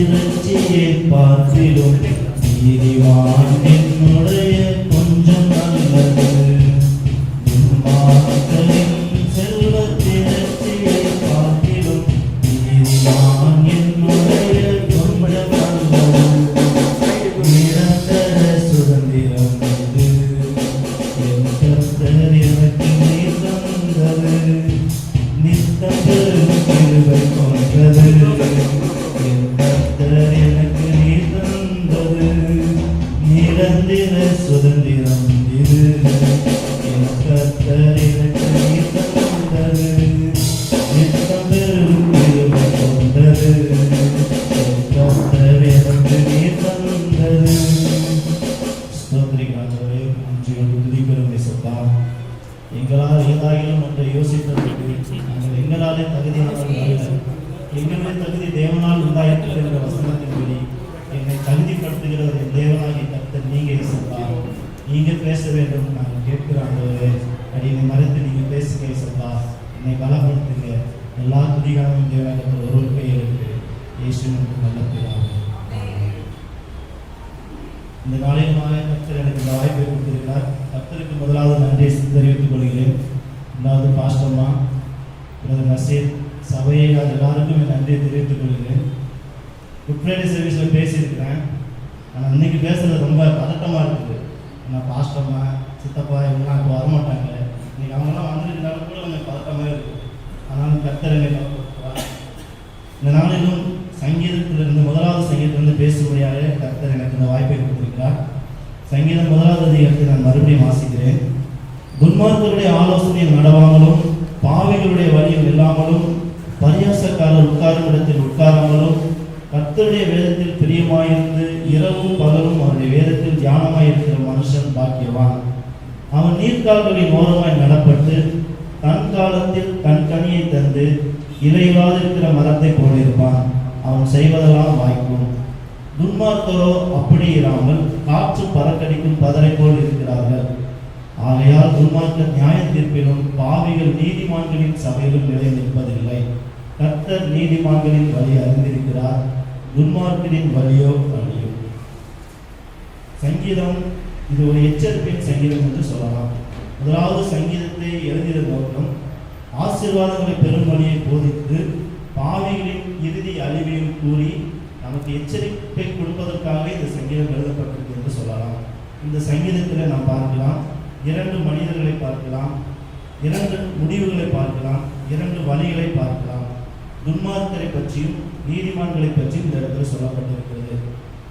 ഇറച്ചിയെ പാത്തിലും തിരിവാൻ എന്നോട് இரண்டாவது பாஸ்டம்மா பிரதர் நசீர் சபையை அது எல்லாருக்கும் என் நன்றியை தெரிவித்துக் கொள்கிறேன். குட் ஃப்ரைடே சர்வீஸில் பேசியிருக்கிறேன். ஆனால் இன்றைக்கி பேசுறது ரொம்ப பதட்டமாக இருக்குது. ஏன்னா பாஸ்டம்மா சித்தப்பா இவங்கெல்லாம் இப்போ வரமாட்டாங்க இன்றைக்கி அவங்கெல்லாம் வந்திருந்தாலும் கூட கொஞ்சம் பதட்டமாக இருக்குது. ஆனாலும் கர்த்தர் இந்த நாளிலும் சங்கீதத்திலிருந்து முதலாவது சங்கீதத்திலிருந்து பேசும்படியாக கர்த்தர் எனக்கு இந்த வாய்ப்பை கொடுத்திருக்கிறார். சங்கீதம் முதலாவது அதிகாரத்தை நான் மறுபடியும் வாசிக்கிறேன். துன்மார்க்கருடைய ஆலோசனையில் நடவாமலும் பாவிகளுடைய வழியில் இல்லாமலும் பரியாசக்காரர் உட்காரும் இடத்தில் உட்காராமலும் கத்தருடைய வேதத்தில் பிரியமாயிருந்து இரவும் பகலும் அவருடைய வேதத்தில் தியானமாயிருக்கிற மனுஷன் பாக்கியவான். அவன் நீர்க்கால்களின் ஓரமாய் நடப்பட்டு தன் காலத்தில் தன் கனியை தந்து இலையில்லாதிருக்கிற மரத்தை போலிருப்பான். அவன் செய்வதெல்லாம் வாய்க்கும். துன்மார்க்கரோ அப்படி இராமல் காற்று பறக்கடிக்கும் பதரை போல் இருக்கிறார்கள். ஆகையால் துன்மார்க்க நியாய தீர்ப்பிலும் பாவிகள் நீதிமான்களின் சபையிலும் நிலை நிற்பதில்லை. கர்த்தர் நீதிமான்களின் வழி அறிந்திருக்கிறார். துன்மார்க்கரின் வழியோ வழியோ சங்கீதம் இது ஒரு எச்சரிப்பின் சங்கீதம் என்று சொல்லலாம். முதலாவது சங்கீதத்தை எழுதிய நோக்கம் ஆசீர்வாதங்களை பெரும் வழியை போதித்து பாவிகளின் இறுதி அழிவையும் கூறி நமக்கு எச்சரிப்பை கொடுப்பதற்காக இந்த சங்கீதம் எழுதப்பட்டிருக்கு என்று சொல்லலாம். இந்த சங்கீதத்தில் நாம் பார்க்கலாம். இரண்டு மனிதர்களை பார்க்கலாம் இரண்டு முடிவுகளை பார்க்கலாம் இரண்டு வழிகளை பார்க்கலாம். துன்மார்க்கரை பற்றியும் நீதிமான்களை பற்றியும் இந்த இடத்துல சொல்லப்பட்டிருக்கிறது.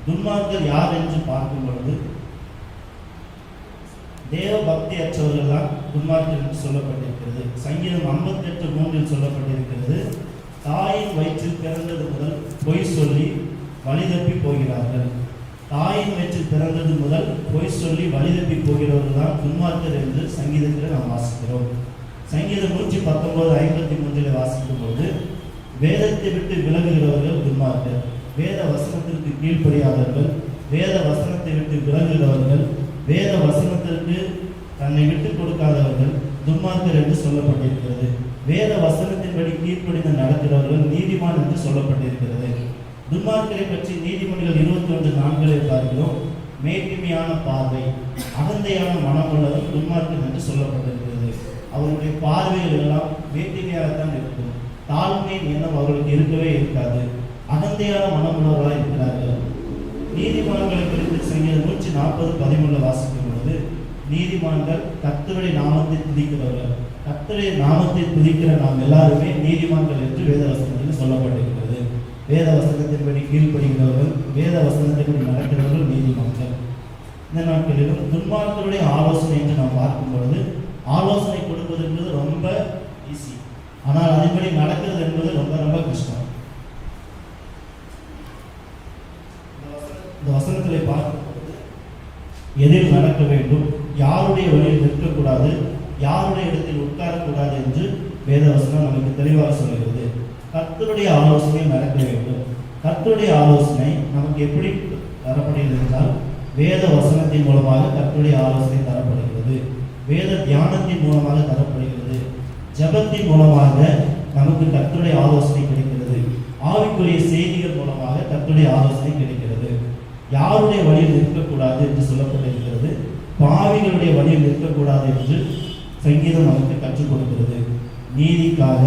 துன்மார்க்கர் யார் என்று பார்க்கும் பொழுது தேவ பக்தி அற்றவர்கள் தான் துன்மார்க்கர் என்று சொல்லப்பட்டிருக்கிறது. சங்கீதம் 58 மூன்றில் சொல்லப்பட்டிருக்கிறது தாயின் வயிற்றில் பிறந்தது முதல் பொய் சொல்லி வழி தப்பி போகிறார்கள். தாயின் வயிற்றில் பிறந்தது முதல் பொய் சொல்லி வழிதப்பி போகிறவர்கள் தான் துன்மார்க்கர் என்று சங்கீதத்தில் நாம் வாசிக்கிறோம். சங்கீதம் நூற்றி பத்தொன்பது ஐம்பத்தி மூன்றில் வாசிக்கும் போது வேதத்தை விட்டு விலகுகிறவர்கள் துன்மார்க்கர். வேத வசனத்திற்கு கீழ்ப்படியாதவர்கள். வேத வசனத்தை விட்டு விலகுகிறவர்கள். வேத வசனத்திற்கு தன்னை விட்டு கொடுக்காதவர்கள். துன்மார்க்கர் என்று சொல்லப்பட்டிருக்கிறது. வேத வசனத்தின்படி கீழ்ப்படிந்து நடக்கிறவர்கள் நீதிமான் என்று சொல்லப்பட்டிருக்கிறது. துன்மார்க்கரை பற்றி நீதிமன்றங்கள் இருபத்தி ஒன்று நான்களை பார்க்கிறோம். மேட்டிமையான பார்வை அகந்தையான மனம் உள்ளவர் துன்மார்க்கன் என்று சொல்லப்பட்டிருக்கிறது. அவருடைய பார்வைகள் எல்லாம் மேட்டிமையாகத்தான் இருக்கும். தாழ்மை எண்ணம் அவர்களுக்கு இருக்கவே இருக்காது. அகந்தையான மனமுள்ளவர்களாக இருக்கிறார்கள். நீதிமான்களை குறித்து சங்கீதம் நூற்றி நாற்பது பதிமூணு வாசிக்கும் பொழுது நீதிமான்கள் கத்தருடைய நாமத்தை துதிக்கிறவர்கள். கத்தருடைய நாமத்தை துதிக்கிற நாம் எல்லாருமே நீதிமான்கள் என்று வேத சொல்லப்பட்டிருக்கிறது. வேத வசனத்தின்படி கீழ்ப்படுகிறவர்கள் வேத வசனத்தின்படி நடக்கிறவர்கள் நீதிமான்கள் இந்த நாட்களிலும் துன்மார்க்கருடைய ஆலோசனை என்று நாம் பார்க்கும் பொழுது ஆலோசனை கொடுப்பது என்பது ரொம்ப ஈஸி ஆனால் அதன்படி நடக்கிறது என்பது ரொம்ப ரொம்ப கஷ்டம். இந்த இந்த வசனத்திலே பார்க்கும்போது எதில் நடக்க வேண்டும் யாருடைய வழியில் நிற்கக்கூடாது யாருடைய இடத்தில் உட்காரக்கூடாது என்று வேத வசனம் நமக்கு தெளிவாக சொல்கிறது. கர்த்தருடைய ஆலோசனை நடக்க வேண்டும். கர்த்தருடைய ஆலோசனை நமக்கு எப்படி தரப்படுகிறது என்றால் வேத வசனத்தின் மூலமாக கர்த்தருடைய ஆலோசனை தரப்படுகிறது. வேத தியானத்தின் மூலமாக தரப்படுகிறது. ஜெபத்தின் மூலமாக நமக்கு கர்த்தருடைய ஆலோசனை கிடைக்கிறது. ஆவிக்குரிய செய்திகள் மூலமாக கர்த்தருடைய ஆலோசனை கிடைக்கிறது. யாருடைய வழியில் நிற்கக்கூடாது என்று சொல்லப்பட்டிருக்கிறது. பாவிகளுடைய வழியில் இருக்கக்கூடாது என்று சங்கீதம் நமக்கு கற்றுக் கொடுக்கிறது. நீதிக்காக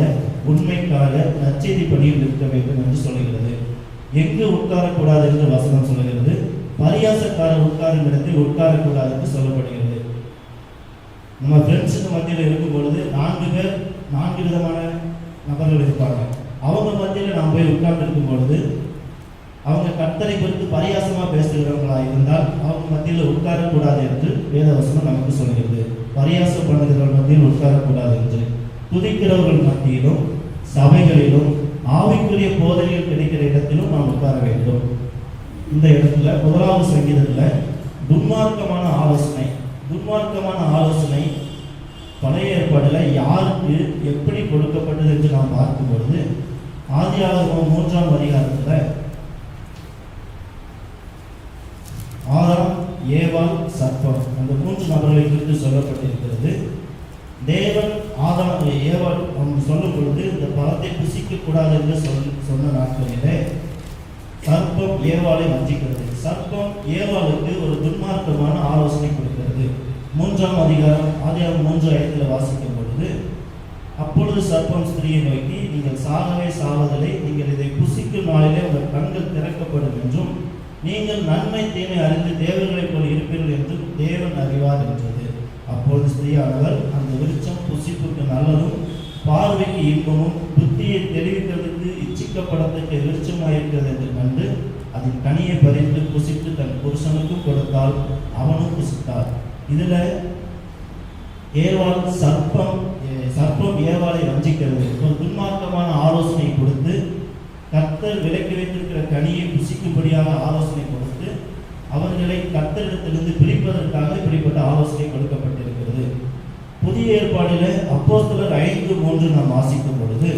உண்மைக்காக நச்செய்தி பணியில் இருக்க வேண்டும் என்று சொல்லுகிறது. எங்கு உட்காரக்கூடாது என்று வசனம் சொல்லுகிறது. பரியாசக்காரர் உட்காரும் இடத்தில் உட்காரக்கூடாது என்று சொல்லப்படுகிறது. நம்ம ஃப்ரெண்ட்ஸுக்கு மத்தியில் இருக்கும் பொழுது நான்கு பேர் நான்கு விதமான நபர்கள் இருப்பாங்க. அவங்க மத்தியில் நாம் போய் உட்கார்ந்து இருக்கும் பொழுது அவங்க கர்த்தரை குறித்து பரியாசமாக பேசுகிறவங்களா இருந்தால் அவங்க மத்தியில் உட்காரக்கூடாது என்று வேதவசனம் நமக்கு சொல்கிறது பரியாசம் பண்ணுகிறவர்கள் மத்தியில் உட்காரக்கூடாது என்று. துதிக்கிறவர்கள் மத்தியிலும் சபைகளிலும் ஆவிக்குரிய போதனைகள் கிடைக்கிற இடத்திலும் நாம் உட்கார வேண்டும். இந்த இடத்துல முதலாவது சங்கீதத்தில் துன்மார்க்கமான ஆலோசனை துன்மார்க்கமான ஆலோசனை பழைய ஏற்பாடுல யாருக்கு எப்படி கொடுக்கப்பட்டது என்று நாம் பார்க்கும் பொழுது ஆதியாகமம் மூன்றாம் அதிகாரத்தில் ஆதாம் ஏவால் சர்ப்பம் அந்த மூன்று நபர்களை குறித்து சொல்லப்பட்டிருக்கிறது. தேவன் ஆதாம் ஏவன் அவன் சொல்லும் பொழுது இந்த பழத்தை புசிக்க கூடாது என்று சொல் சொன்ன நாட்களிலே சர்ப்பம் ஏவாளை வஞ்சிக்கிறது. சர்ப்பம் ஏவாளுக்கு ஒரு துன்மார்க்கமான ஆலோசனை கொடுக்கிறது. மூன்றாம் அதிகாரம் ஆதியாகம் மூன்று இடத்துல வாசிக்கும் பொழுது அப்பொழுது சர்ப்பம் ஸ்திரியை நோக்கி நீங்கள் சாகவே சாவதில்லை நீங்கள் இதை புசிக்கும் நாளிலே உங்கள் கண்கள் திறக்கப்படும் என்றும் நீங்கள் நன்மை தீமை அறிந்து தேவர்களைப் போல் இருப்பீர்கள் என்றும் தேவன் அறிவார் என்றது. அப்பொழுது ஸ்திரீயானவர் அந்த விருட்சம் புசிப்புக்கு நல்லதும் பார்வைக்கு இன்பமும் புத்தியை தெரிவிக்கிறதுக்கு இச்சிக்கப்படத்தக்க விருட்சமாக என்று கண்டு அதன் கனியை பறித்து புசித்து தன் புருஷனுக்கும் கொடுத்தால் அவனும் புசித்தார். இதுல ஏவாள் சர்ப்பம் சர்ப்பம் ஏவாளை வஞ்சிக்கிறது. ஒரு துன்மார்க்கமான ஆலோசனை கொடுத்து கர்த்தர் விலக்கி வைத்திருக்கிற கனியை புசிக்கும்படியான ஆலோசனை கொடுத்து அவர்களை கர்த்தரிடத்திலிருந்து பிரிப்பதற்காக இப்படிப்பட்ட ஆலோசனை கொடுக்கப்பட்டது. புதிய ஏற்பாடில அப்போஸ்தலர் ஐந்து மூன்று நாம் வாசிக்கும் பொழுது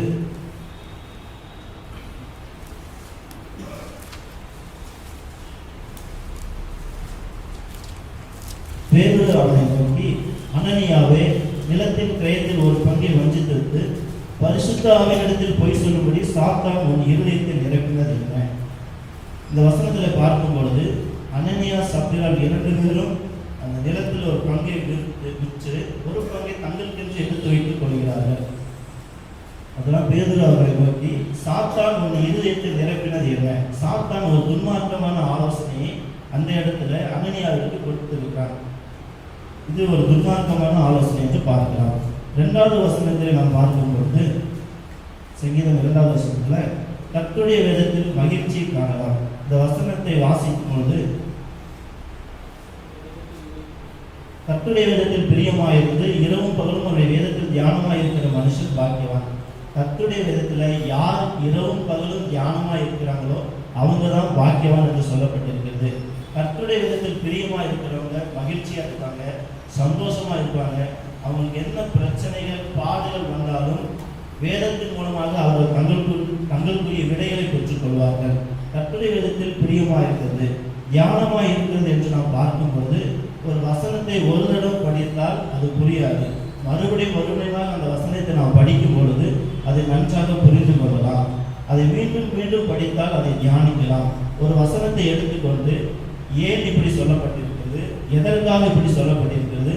பேதுரு அவனை நோக்கி அனனியாவே நிலத்தின் கிரயத்தில் ஒரு பங்கை வஞ்சித்திருந்து பரிசுத்த ஆவியிடத்தில் பொய் சொல்லும்படி சாத்தான் உன் இருதயத்தை நிரப்பினது என்ன இந்த வசனத்தில் பார்க்கும் பொழுது அனனியா சப்திரால் இரண்டு பேரும் அந்த நிலத்தில் ஒரு பங்கை விற்று ஒரு பங்கை தங்களுக்கென்று எடுத்து வைத்துக் கொள்கிறார்கள். அதெல்லாம் பேதர் அவர்களை நோக்கி சாத்தான் உன் இருதயத்தை நிரப்பினது என்ன? சாத்தான் ஒரு துன்மார்க்கமான ஆலோசனையை அந்த இடத்துல அனனியாவிற்கு கொடுத்திருக்கிறான். இது ஒரு துன்மார்க்கமான ஆலோசனை என்று பார்க்கலாம். இரண்டாவது வசனத்தில் நாம் பார்க்கும் பொழுது சங்கீதம் இரண்டாவது வசனத்தில் கர்த்தருடைய வேதத்தில் மகிழ்ச்சியை காணலாம். இந்த வசனத்தை வாசிக்கும் பொழுது கத்துடைய வேதத்தில் பிரியமாயிருந்து இரவும் பகலும் அவருடைய வேதத்தில் தியானமாக இருக்கிற மனுஷன் பாக்கியவான். கத்துடைய விதத்தில் யார் இரவும் பகலும் தியானமாக இருக்கிறாங்களோ அவங்க தான் பாக்கியவான் என்று சொல்லப்பட்டிருக்கிறது. கத்துடைய விதத்தில் பிரியமா இருக்கிறவங்க மகிழ்ச்சியா இருப்பாங்க சந்தோஷமா இருப்பாங்க. அவங்களுக்கு என்ன பிரச்சனைகள் பாதைகள் வந்தாலும் வேதத்தின் மூலமாக அவர்கள் தங்களுக்கு தங்களுக்குரிய விடைகளை பெற்றுக் கொள்வார்கள். விதத்தில் பிரியமா இருக்கிறது தியானமா இருக்கிறது என்று நாம் பார்க்கும்போது ஒரு வசனத்தை ஒரு தடவை படித்தால் அது புரியாது. மறுபடியும் மறுபடியும் அந்த வசனத்தை நாம் படிக்கும் பொழுது அதை நன்றாக புரிந்து கொள்ளலாம். அதை மீண்டும் மீண்டும் படித்தால் அதை தியானிக்கலாம். ஒரு வசனத்தை எடுத்துக்கொண்டு ஏன் இப்படி சொல்லப்பட்டிருக்கிறது? எதற்காக இப்படி சொல்லப்பட்டிருக்கிறது?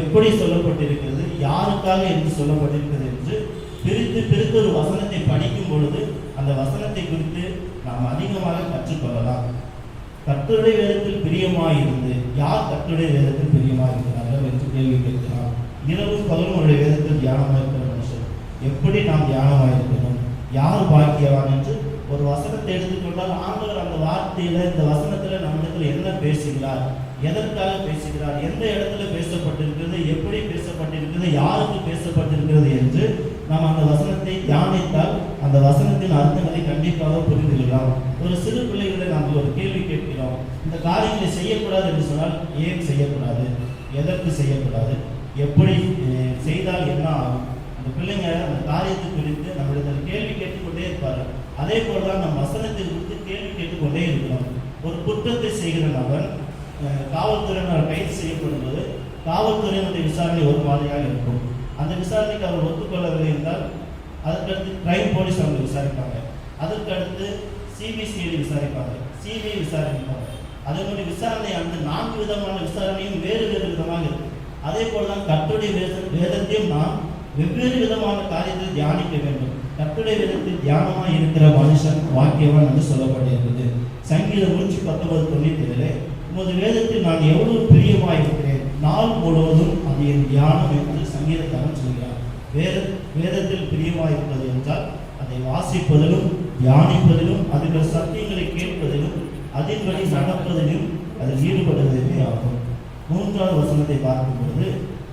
எப்படி சொல்லப்பட்டிருக்கிறது? யாருக்காக என்று சொல்லப்பட்டிருக்கிறது என்று பிரித்து பிரித்து ஒரு வசனத்தை படிக்கும் பொழுது அந்த வசனத்தை குறித்து நாம் அதிகமாக கற்றுக்கொள்ளலாம். கர்த்தருடைய வேதத்தில் பிரியமாயிருந்து யார் கர்த்தருடைய வேதத்தில் பிரியமாயிருக்கிறார்கள் என்று கேள்வி கேட்கிறார் இரவும் பகலும் உடைய வேதத்தில் தியானமாயிருக்கிற மனுஷன். எப்படி நாம் தியானமாயிருக்கணும்? யார் பாக்கியவான் என்று ஒரு வசனத்தை எடுத்துக்கொண்டால் ஆண்டவர் அந்த வார்த்தையில இந்த வசனத்துல நம்மிடத்தில் என்ன பேசுகிறார்? எதற்காக பேசுகிறார்? எந்த இடத்துல பேசப்பட்டிருக்கிறது? எப்படி பேசப்பட்டிருக்கிறது? யாருக்கு பேசப்பட்டிருக்கிறது என்று நாம் அந்த வசனத்தை தியானித்தால் அந்த வசனத்தின் அர்த்தங்களை கண்டிப்பாக புரிந்து கொள்ளலாம் ஒரு சிறு பிள்ளைகளை நாம் ஒரு கேள்வி கேட்கிறோம். இந்த காரியங்களை செய்யக்கூடாது என்று சொன்னால் ஏன் செய்யக்கூடாது? எதற்கு செய்யக்கூடாது? எப்படி செய்தால் என்ன ஆகும்? அந்த பிள்ளைங்க அந்த காரியத்தை குறித்து நம்மிடத்தில் கேள்வி கேட்டுக்கொண்டே இருப்பார் அதே போல் தான் நம் வசனத்தை குறித்து கேள்வி கேட்டுக்கொண்டே இருக்கிறோம். ஒரு குற்றத்தை செய்கிற நபர் காவல்துறையினர் கைது செய்யப்படும் போது காவல்துறையினுடைய விசாரணை ஒரு மாதிரியாக இருக்கும். அந்த விசாரணைக்கு அவர் ஒத்துக்கொள்ளவில்லை என்றால் அதற்கடுத்து கிரைம் போலீஸ் அவங்க விசாரிப்பாங்க. அதற்கடுத்து சிபிசிஐடி விசாரிப்பாங்க. சிபிஐ விசாரிப்பாங்க. அதனுடைய விசாரணை அந்த நான்கு விதமான விசாரணையும் வேறு வேறு விதமாக இருக்கு. அதே போலதான் கர்த்தருடைய வேத வேதத்தையும் நாம் வெவ்வேறு விதமான காரியத்தை தியானிக்க வேண்டும். கர்த்தருடைய வேதத்தில் தியானமாக இருக்கிற மனுஷன் வாக்கியவன் என்று சொல்லப்பட்டிருக்கிறது சங்கீதம் நூற்றி பத்தொன்பது தொண்ணூத்தி ஏழு உமது வேதத்தில் நான் எவ்வளவு பிரியமாக இருக்கிறேன். நாள் முழுவதும் அது என் தியானம் என்று சங்கீதக்காரன் சொல்கிறார் வேத வேதத்தில் பிரியமாயிருப்பது என்றால் அதை வாசிப்பதிலும் தியானிப்பதிலும் அதில் சத்தியங்களை கேட்பதிலும் அதன்படி நடப்பதிலும் அதில் ஈடுபடுவதுமே ஆகும். மூன்றாவது வசனத்தை பார்க்கும் பொழுது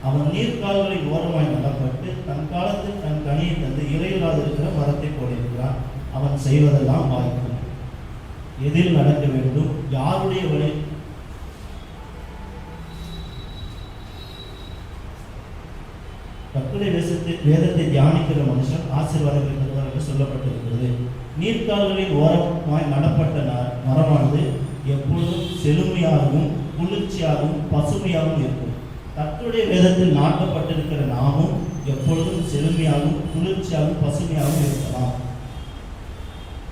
அவன் நீர்க்கால்களின் ஓரமாய் நடப்பட்டு தன் காலத்தில் தன் கனியை தந்து இறையில்லாது இருக்கிற மரத்தை போலிருக்கிறான் அவன் செய்வதெல்லாம் வாய்க்கும். எதில் நடக்க வேண்டும்? யாருடைய வழி? வேதத்தை வேதத்தை தியானிக்கிற மனுஷன் ஆசீர்வாதம் தருவார் என்று சொல்லப்பட்டிருக்கிறது. நீர்க்கால்களின் ஓரமாய் நடப்பட்ட ந- மரமானது எப்பொழுதும் செழுமையாகவும் குளிர்ச்சியாகவும் பசுமையாகவும் இருக்கும். தத்துடைய வேதத்தில் நாட்டப்பட்டிருக்கிற நாமும் எப்பொழுதும் செழுமையாகவும் குளிர்ச்சியாகவும் பசுமையாகவும் இருக்கலாம்.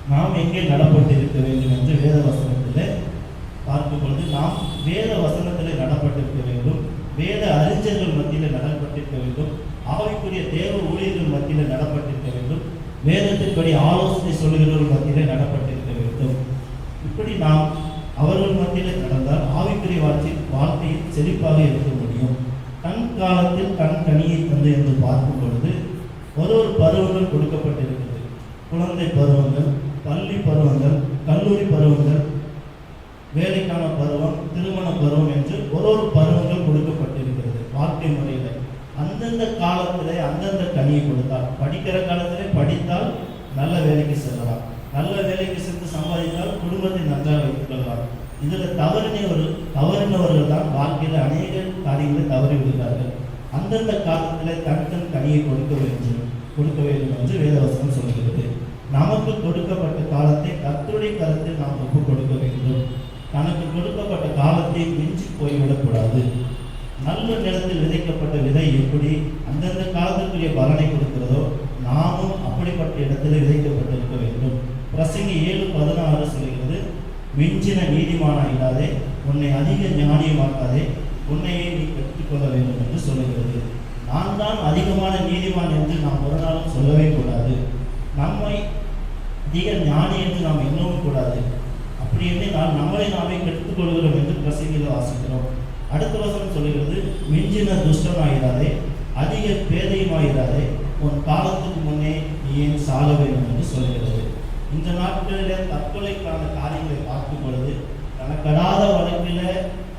நாம் எங்கே நடப்பட்டிருக்க வேண்டும் என்று வேத வசனத்தில் பார்க்கும் பொழுது நாம் வேத வசனத்தில் நடப்பட்டிருக்க வேண்டும். வேத அறிஞர்கள் மத்தியில் நடப்பட்டிருக்க வேண்டும். ஆவிக்குரிய தேவ ஊழியர்கள் மத்தியில் நடப்பட்டிருக்க வேண்டும். வேதத்தின்படி ஆலோசனை சொல்லுகிறவர்கள் மத்தியில் நடப்பட்டிருக்க வேண்டும். இப்படி நாம் அவர்கள் மத்தியில் நடந்தால் ஆவிக்குரிய வாழ்க்கை வாழ்க்கையில் செழிப்பாக இருக்க முடியும். தன் காலத்தில் தன் கனியை தந்து என்று பார்க்கும் பொழுது ஒரு ஒரு பருவங்கள் கொடுக்கப்பட்டிருக்கிறது. குழந்தை பருவங்கள் பள்ளி பருவங்கள் கல்லூரி பருவங்கள் வேலைக்கான பருவம் திருமண பருவம் என்று ஒரு ஒரு பருவங்கள் கொடுக்கப்பட்டிருக்கிறது. வாழ்க்கை முறையில் அந்தந்த காலத்தில் அந்தந்த கனியை கொடுத்தால் படிக்கிற காலத்திலே படித்தால் நல்ல வேலைக்கு செல்லலாம். நல்ல வேலைக்கு சென்று சம்பாதித்தால் குடும்பத்தை நன்றாக வைத்துக் கொள்ளலாம். இதில் தவறினவர்கள் தவறினவர்கள் தான் வாழ்க்கையில் அநேக காரியங்களை தவறி விடுகிறார்கள். அந்தந்த காலத்தில் தன் கனியை கொடுக்க வேண்டும். கொடுக்க வேண்டும் என்று வேதவசனம் சொல்கிறது. நமக்கு கொடுக்கப்பட்ட காலத்தை கத்துடைய கருத்தில் நாம் ஒப்புக் கொடுக்க வேண்டும். தனக்கு கொடுக்கப்பட்ட காலத்தை மிஞ்சி போய்விடக்கூடாது நல்ல நேரத்தில் விதைக்கப்பட்ட விதை எப்படி அந்தந்த காலத்திற்குரிய பலனை கொடுக்கிறதோ நாமும் அப்படிப்பட்ட இடத்துல விதைக்கப்பட்டிருக்க வேண்டும். பிரசங்கி ஏழு பதினாறு சொல்கிறது மிஞ்சின இல்லாதே உன்னை அதிக ஞானியமாக்காதே உன்னையே நீ கற்றுக்கொள்ள வேண்டும் என்று சொல்லுகிறது. நான் தான் அதிகமான நீதிமான் என்று நாம் ஒரு நாளும் சொல்லவே கூடாது. நம்மை அதிக ஞானி என்று நாம் எண்ணவும் கூடாது. அப்படி எண்ணினால் நம்மளை நாமே கெடுத்துக் கொள்கிறோம் என்று பிரசங்கில வாசிக்கிறோம். அடுத்த வசனம் சொல்லுகிறது மிஞ்சின துஷ்டமாயிராதே அதிக பேதையுமாயிராதே உன் காலத்துக்கு முன்னே ஏன் சாக வேண்டும் என்று சொல்லுகிறது. இந்த நாட்களிலே தற்கொலைக்கான காரியங்களை பார்க்கும் பொழுது தனக்கடாத வழக்கில்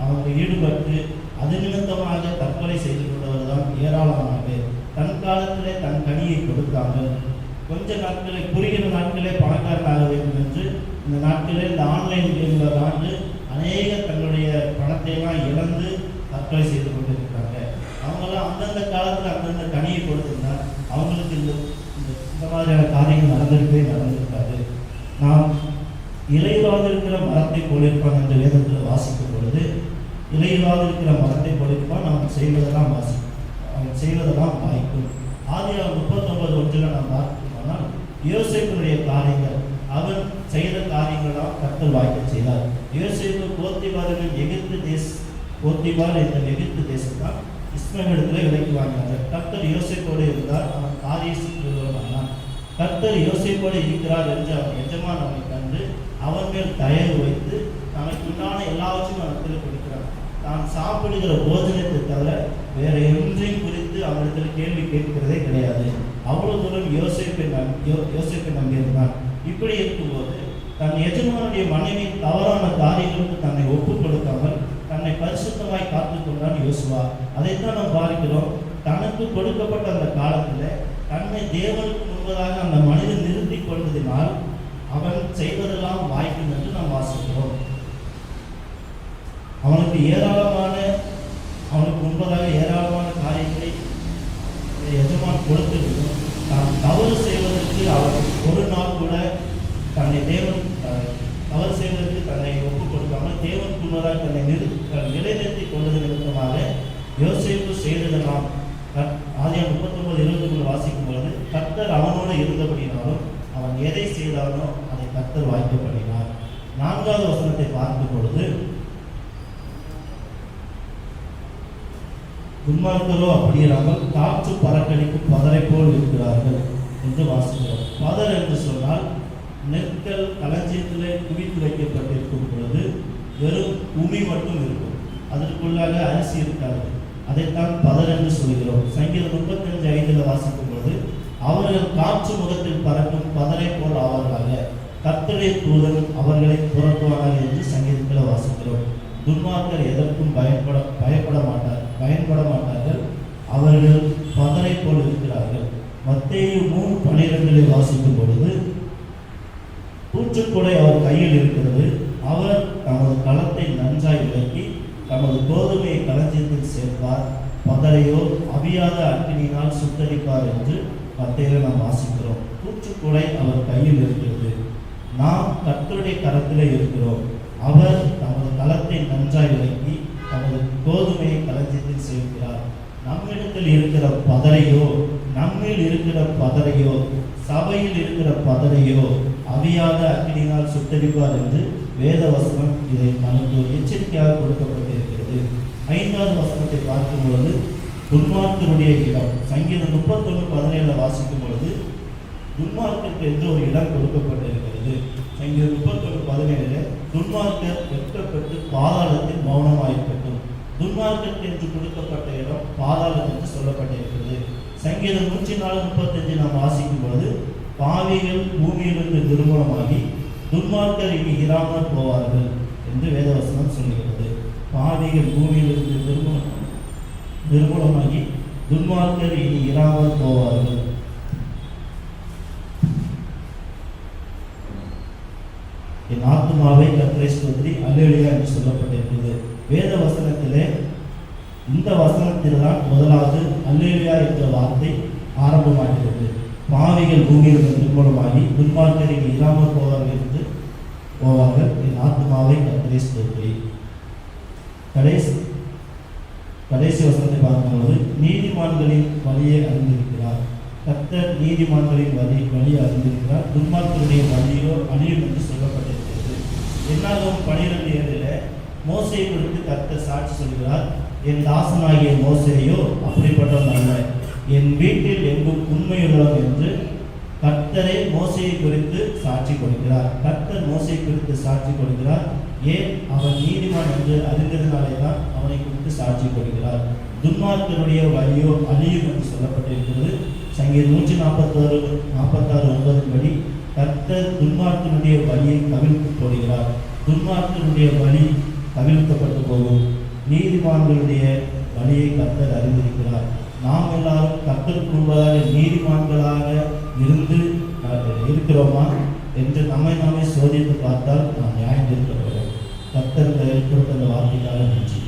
அவங்க ஈடுபட்டு அது நிமித்தமாக தற்கொலை செய்து கொண்டவர் தான் ஏராளமான பேர் தன் காலத்திலே தன் கனியை கொடுத்தாங்க கொஞ்ச நாட்களை குறுகிற நாட்களே பணக்காரனாக வேண்டும் என்று இந்த நாட்களில் இந்த ஆன்லைன் கேம்கள் ஆண்டு அநேக தங்களுடைய பணத்தை எல்லாம் இழந்து தற்கொலை செய்து அந்தந்த காலத்தில் அந்தந்த கனியை கொடுத்திருந்தா அவங்களுக்கு இந்த இந்த- இந்த மாதிரியான காரியங்கள் நடந்திருக்கவே நடந்திருக்காது. நாம் இலையிலாது இருக்கிற மரத்தை போலிருப்பான் என்ற வேதத்தில் வாசிக்கும் பொழுது இலையிலாது இருக்கிற மரத்தை போலிருப்பான் நாம் செய்வதெல்லாம் வாசி அவன் செய்வதெல்லாம் வாய்க்கும். ஆதியார் முப்பத்தொன்பது ஒன்றில் நாம் பார்க்கணும்னால் யோசிப்பினுடைய காரியங்கள் அவன் செய்த காரியங்களாம் கற்று வாய்க்க செய்தார். யோசேப்பு போத்திபாரின் எகிப்து தேச போத்திபார் என்ற எகிப்து தேசத்தான் இஸ்மேலிடத்தில் விலைக்கு வாங்கினார்கள் கர்த்தர் யோசிப்போடு இருந்தார் அவன் காரிய சிற்றுவனானான் கர்த்தர் யோசிப்போடு இருக்கிறார் என்று அவன் எஜமான் அவனை கண்டு அவன் மேல் தயவு வைத்து தனக்கு உண்டான எல்லாவற்றையும் அவன் கொடுக்கிறான். தான் சாப்பிடுகிற போஜனத்தை தவிர வேற ஒன்றையும் குறித்து அவனிடத்தில் கேள்வி கேட்கிறதே கிடையாது. அவ்வளவு தூரம் யோசிப்பை யோசிப்பை நம்பியிருந்தான். இப்படி இருக்கும்போது தன் எஜமானுடைய மனைவி தவறான காரியங்களுக்கு தன்னை ஒப்புக் கொடுக்காமல் தன்னை பரிசுத்தமாய் காத்து கொண்டான் யோசுவா. அதைத்தான் நாம் பார்க்கிறோம். தனக்கு கொடுக்கப்பட்ட அந்த காலத்தில் தன்னை தேவனுக்கு முன்பதாக அந்த மனிதன் நிறுத்தி கொள்வதனால் அவன் செய்வதெல்லாம் வாய்க்கும் என்று நாம் வாசிக்கிறோம். அவனுக்கு ஏராளமான அவனுக்கு முன்பதாக ஏராளமான காரியங்களை எஜமான் கொடுத்திருந்தும் தான் தவறு செய்வதற்கு அவன் ஒரு நாள் கூட தன்னை தேவன் அஹ், தவறு செய்வதற்கு தன்னை ஒப்புக் கொடுக்காமல் தேவன் முன்னதாக தன்னை நிறு நிலைநிறுத்தி கொண்டது நிமித்தமாக யோசேப்பு செய்ததெல்லாம் கர்த்- ஆதியாம் முப்பத்தொன்பது இருபத்தி மூணு வாசிக்கும் பொழுது கர்த்தர் அவனோடு இருந்தபடினாலும் அவன் எதை செய்தானோ அதை கர்த்தர் பண்ணினார் நான்காவது வசனத்தை பார்க்கும் பொழுது துன்மார்க்கரோ அப்படியில்லாமல் காற்று பறக்கடிக்கும் பதரை போல் இருக்கிறார்கள் என்று வாசிக்கிறோம். பதர் என்று சொன்னால் நெற்கள் களஞ்சியத்திலே குவித்து வைக்கப்பட்டிருக்கும் பொழுது வெறும் உமி மட்டும் இருக்கும். அதற்குள்ளாக அரிசி இருக்காது. அதைத்தான் பதர் என்று சொல்கிறோம். சங்கீதம் முப்பத்தஞ்சு ஐந்தில் வாசிக்கும் பொழுது அவர்கள் காற்று முகத்தில் பறக்கும் பதனை போல் ஆவார்களாக. கர்த்தருடைய தூதன் அவர்களை புரட்டுவார்கள் என்று சங்கீதத்தில் வாசிக்கிறோம். துன்மார்க்கர் எதற்கும் பயப்பட பயப்பட மாட்டார் பயன்பட மாட்டார்கள். அவர்கள் பதனை போல் இருக்கிறார்கள். மத்திய மூணு பனிரெண்டிலே வாசிக்கும் பொழுது தூற்றுக்குடை அவர் கையில் இருக்கிறது. அவர் தமது களத்தை நன்றாய் விளக்கி தமது கோதுமையை களஞ்சியத்தில் சேர்ப்பார். பதலையோ அவியாத அக்னியினால் சுத்தரிப்பார் என்று மத்தையில நாம் வாசிக்கிறோம். தூற்றுக்குடை அவர் கையில் இருக்கிறது. நாம் கத்தருடைய கரத்திலே இருக்கிறோம். அவர் தமது களத்தை நன்றாய் விளக்கி தமது கோதுமையை களஞ்சியத்தில் சேர்க்கிறார் நம்மிடத்தில் இருக்கிற பதறையோ நம்மில் இருக்கிற பதறையோ சபையில் இருக்கிற பதறையோ அவியாத அக்கினியினால் சுட்டரிப்பார் என்று வேத வசனம் இதை நமக்கு எச்சரிக்கையாக கொடுக்கப்பட்டிருக்கிறது. ஐந்தாவது வசனத்தை பார்க்கும் துன்மார்க்கனுடைய இடம். சங்கீதம் முப்பத்தொன்று பதினேழு வாசிக்கும் பொழுது துன்மார்க்கருக்கு என்று ஒரு இடம் கொடுக்கப்பட்டிருக்கிறது? சங்கீதம் முப்பத்தொன்று பதினேழு துன்மார்க்கர் வெட்கப்பட்டு பாதாளத்தில் மௌனமாயிருக்கட்டும் துன்மார்க்கருக்கு என்று கொடுக்கப்பட்ட இடம் பாதாளம் என்று சொல்லப்பட்டிருக்கிறது. சங்கீதம் நூற்றி நாலு முப்பத்தஞ்சு நாம் வாசிக்கும் பொழுது பாவிகள் பூமியிலிருந்து திருமணமாகி துன்மார்க்கர் இங்கு இராமல் போவார்கள் என்று வேதவசனம் சொல்கிறது பாவிகள் பூமியிலிருந்து திருமணம் நிர்மூலமாகி துன்மார்க்கர் இனி இராமல் போவார்கள். என் ஆத்மாவை கத்திரை ஸ்தோத்ரி அல்லேலியா என்று சொல்லப்பட்டிருக்கிறது. வேத வசனத்திலே இந்த வசனத்தில் தான் முதலாவது அல்லேலியா என்ற வார்த்தை ஆரம்பமாகிறது. பாவிகள் பூமியிலிருந்து நிர்மூலமாகி துன்மார்க்கரில் இல்லாமல் போவார்கள் என்று போவார்கள். என் ஆத்மாவை கத்திரை ஸ்தோத்ரி கடைசி கடைசி வசனத்தை பார்க்கும்போது நீதிமான்களின் வழியை அறிந்திருக்கிறார். கத்தர் நீதிமான்களின் வழி வழியை அறிந்திருக்கிறார். துன்மார்களுடைய வழியோ அழியும் என்று சொல்லப்பட்டிருக்கிறது. என்னாகும் பனிரெண்டு ஏழில் மோசையை குறித்து கர்த்தர் சாட்சி சொல்கிறார். என் தாசனாகிய மோசையோ அப்படிப்பட்டவன் அல்ல. என் வீட்டில் எங்கும் உண்மையுள்ளவன் என்று கர்த்தரே மோசையை குறித்து சாட்சி கொடுக்கிறார். கர்த்தர் மோசையை குறித்து சாட்சி கொடுக்கிறார். ஏன்? அவன் நீதிமன்ற என்று அறிந்ததுனாலே தான் அவனை குறித்து சாட்சி கொடுக்கிறார் துன்மார்க்கனுடைய வழியோ அழியும் என்று சொல்லப்பட்டிருக்கிறது. சங்கீதம் நூற்றி நாற்பத்தாறு நாற்பத்தாறு ஒன்பதின் படி கர்த்தர் துன்மார்க்கனுடைய வழியை கவிழ்த்து போடுகிறார். துன்மார்க்கனுடைய வழி கவிழ்க்கப்பட்டு போகும். நீதிமான்களுடைய வழியை கர்த்தர் அறிந்திருக்கிறார். நாம் எல்லாரும் கர்த்தருக்கு முன்பதாக நீதிமான்களாக இருந்து இருக்கிறோமா? என்று நம்மை நாமே சோதித்து பார்த்தால் நாம் நியாயம் இருக்கிறோம் கர்த்தர் கொடுத்த அந்த வார்த்தைக்காக நன்றி